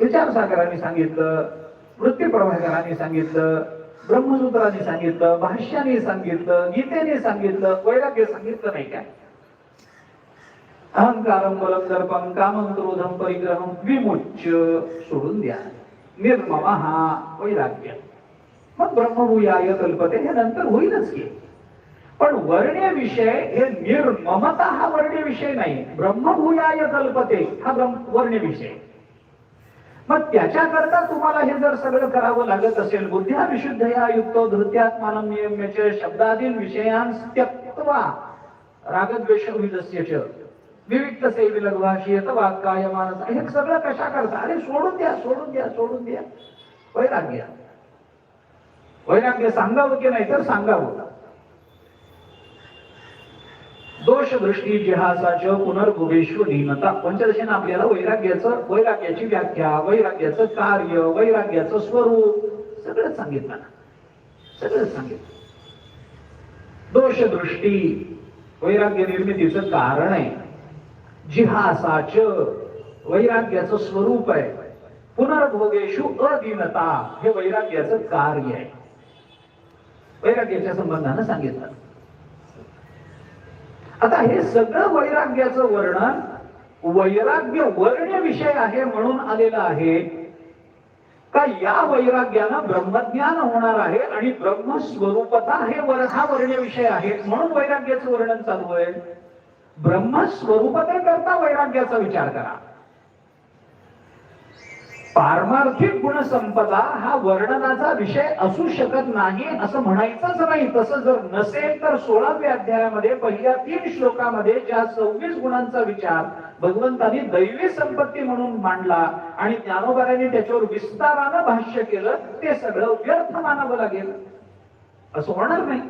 विचारसागरांनी सांगितलं वृत्तीप्रभाकरांनी सांगितलं ब्रह्मसूत्रांनी सांगितलं भाष्याने सांगितलं गीतेने सांगितलं वैराग्य सांगितलं नाही काय? अहंकारम बलम दर्पम कामं क्रोधम परिग्रहम विमुच्च सोडून द्या. निर्मम हा वैराग्य. मग ब्रह्मभूयाय कल्पते हे नंतर होईलच की. पण वर्ण्य विषय हे निर्ममता हा वर्ण्य विषय नाही. ब्रह्मभूयाय कल्पते हा ब्रह्म वर्ण्य विषय मग त्याच्याकरता तुम्हाला हे जर सगळं करावं लागत असेल बुद्ध्या विशुद्ध या युक्त धृत्यात्मानं नियम्यच शब्दादीन त्यक्त्वा रागद्वेष विदस्य च विविक्त सेवी लघुभाषीयत वाक्काय मानस हे सगळं कशा करता? अरे सोडून द्या सोडून द्या सोडून द्या. वैराग्य. वैराग्य सांगावं की नाही तर सांगावं. दोष दृष्टी जिहासाचं पुनर्भुवेश्व लीनता पंचदशीनं आपल्याला वैराग्याचं वैराग्याची व्याख्या वैराग्याचं कार्य वैराग्याचं स्वरूप. सगळं सांगितलं ना. सगळं सांगितलं. दोष दृष्टी वैराग्य निर्मितीचं कारण आहे. जिहासाच वैराग्याचं स्वरूप आहे. पुनर्भोगेशु अधीनता हे वैराग्याचं कार्य आहे. वैराग्याच्या संबंधानं सांगितलं. आता हे सगळं वैराग्याचं वर्णन वैराग्य वर्ण्य विषय आहे म्हणून आलेलं आहे. का या वैराग्यानं ब्रह्मज्ञान होणार आहे आणि ब्रह्मस्वरूपता हे वर हा वर्ण्य विषय आहे म्हणून वैराग्याचं वर्णन चालू आहे. ब्रह्मस्वरूपतेकरता वैराग्याचा विचार करा. पारमार्थिक गुणसंपदा हा वर्णनाचा विषय असू शकत नाही असं म्हणायचंच नाही. तसं जर नसेल तर सोळाव्या अध्यायामध्ये पहिल्या तीन श्लोकामध्ये ज्या सव्वीस गुणांचा विचार भगवंतानी दैवी संपत्ती म्हणून मांडला आणि ज्ञानोबारांनी त्याच्यावर विस्तारानं भाष्य केलं ते सगळं व्यर्थ मानावं लागेल. असं होणार नाही.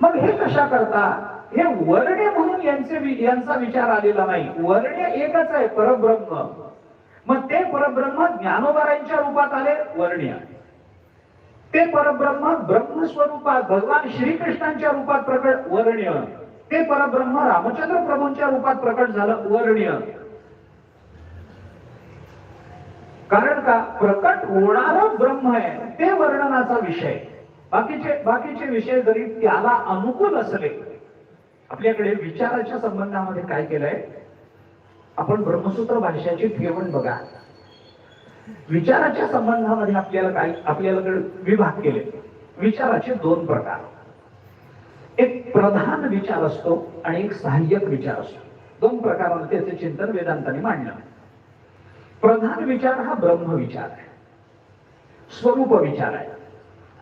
मग हे कशा करता? हे वर्णे म्हणून यांचे यांचा विचार आलेला नाही. वर्णे एकच आहे परब्रह्म. मग ते परब्रह्म ज्ञानोबारांच्या रूपात आले वर्णीय. ते परब्रह्म ब्रह्मस्वरूपात भगवान श्रीकृष्णांच्या रूपात प्रकट वर्णीय. ते परब्रह्म रामचंद्र प्रभूंच्या रूपात प्रकट झालं वर्णीय. कारण का? प्रकट होणार ब्रह्म आहे ते वर्णनाचा विषय. बाकीचे बाकीचे विषय जरी त्याला अनुकूल असले आपल्याकडे विचाराच्या संबंधामध्ये काय केलंय? आपण ब्रह्मसूत्र भाषेची ठेवण बघा. विचाराच्या संबंधामध्ये आपल्याला काय आपल्याला विभाग केले. विचाराचे दोन प्रकार. एक प्रधान विचार असतो आणि एक सहाय्यक विचार असतो. दोन प्रकारामध्ये त्याचे चिंतन वेदांताने मांडलं. प्रधान विचार हा ब्रह्म विचार आहे. स्वरूप विचार आहे.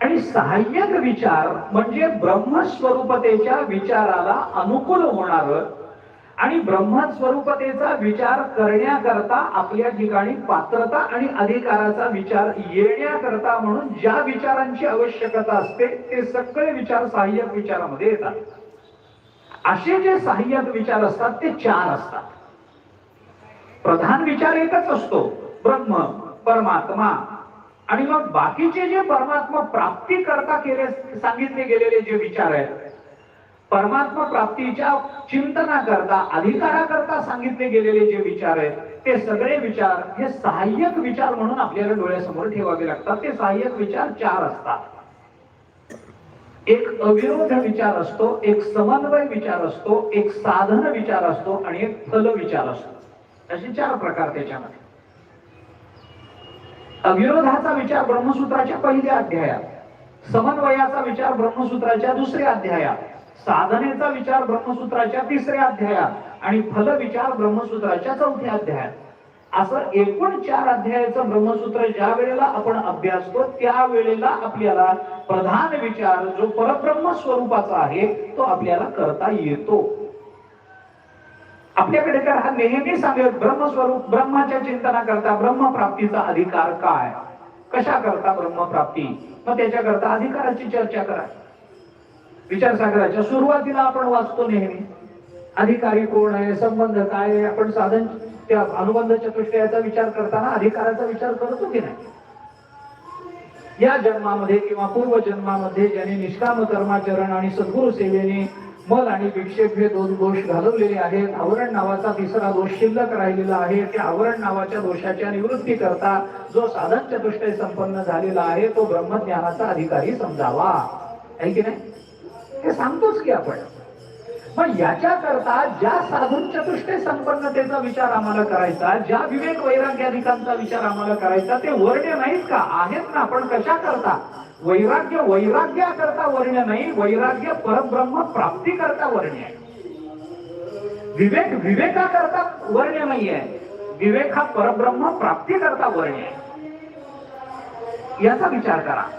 आणि सहाय्यक विचार म्हणजे ब्रह्मस्वरूपतेच्या विचाराला अनुकूल होणार आणि ब्रह्मस्वरूपतेचा विचार करण्याकरता आपल्या ठिकाणी पात्रता आणि अधिकाराचा विचार येण्याकरता म्हणून ज्या विचारांची आवश्यकता असते ते सगळे विचार सहाय्यक विचारामध्ये येतात. असे जे सहाय्यक विचार असतात ते चार असतात. प्रधान विचार एकच असतो ब्रह्म परमात्मा. आणि मग बाकीचे जे परमात्मा प्राप्ती करता केले सांगितले गेलेले जे विचार आहेत परमात्मा प्राप्तीच्या चिंतनाकरता अधिकाराकरता सांगितले गेलेले जे विचार आहेत ते सगळे विचार हे सहाय्यक विचार म्हणून आपल्याला डोळ्यासमोर ठेवावे लागतात. ते सहाय्यक विचार चार असतात. एक अविरोध विचार असतो एक समन्वय विचार असतो एक साधन विचार असतो आणि एक फल विचार असतो. असे चार प्रकार त्याच्यामध्ये. अविरोधाचा विचार ब्रह्मसूत्राच्या पहिल्या अध्यायात समन्वयाचा विचार ब्रह्मसूत्राच्या दुसऱ्या अध्यायात साधनेचा विचार ब्रह्मसूत्राच्या तिसऱ्या अध्यायात आणि फल विचार ब्रह्मसूत्राच्या चौथ्या अध्यायात. असं एकूण चार अध्यायाचं ब्रह्मसूत्र ज्या वेळेला आपण अभ्यासतो त्या वेळेला आपल्याला प्रधान विचार जो परब्रह्म स्वरूपाचा आहे तो आपल्याला करता येतो. आपल्याकडे तर हा नेहमी सांगेल ब्रह्मस्वरूप ब्रह्माच्या चिंतना करता ब्रह्मप्राप्तीचा अधिकार काय? कशा करता ब्रह्मप्राप्ती? मग त्याच्याकरता अधिकाराची चर्चा करा. विचारसागराच्या सुरुवातीला आपण वाचतो नेहमी. अधिकारी कोण आहे संबंध काय आहे आपण साधन त्या अनुबंध चतुष्टयाचा विचार करताना अधिकाराचा विचार करतो की नाही? या जन्मामध्ये किंवा पूर्व जन्मामध्ये ज्याने निष्काम कर्माचरण आणि सद्गुरु सेवेने मल आणि विक्षेप हे दोन दोष घालवलेले आहेत आवरण नावाचा तिसरा दोष शिल्लक राहिलेला आहे त्या आवरण नावाच्या दोषाच्या निवृत्ती करता जो साधन चतुष्टय संपन्न झालेला आहे तो ब्रह्मज्ञानाचा अधिकारी समजावा. आहे की नाही? हे सांगतोच की आपण. पण याच्या करता ज्या साधून चतुष्टय संपन्नतेचा विचार आम्हाला करायचा ज्या विवेक वैराग्याधिकांचा विचार आम्हाला करायचा ते वर्ण्य नाहीत का? आहेत ना पण कशा करता वैराग्य वैराग्या करता वर्ण्य नाही वैराग्य परब्रह्म प्राप्ती करता वर्ण्य आहे. विवेक विवेका करता वर्ण्य नाहीये. विवेक हा परब्रह्म प्राप्ती करता वर्ण्य आहे. याचा विचार करा.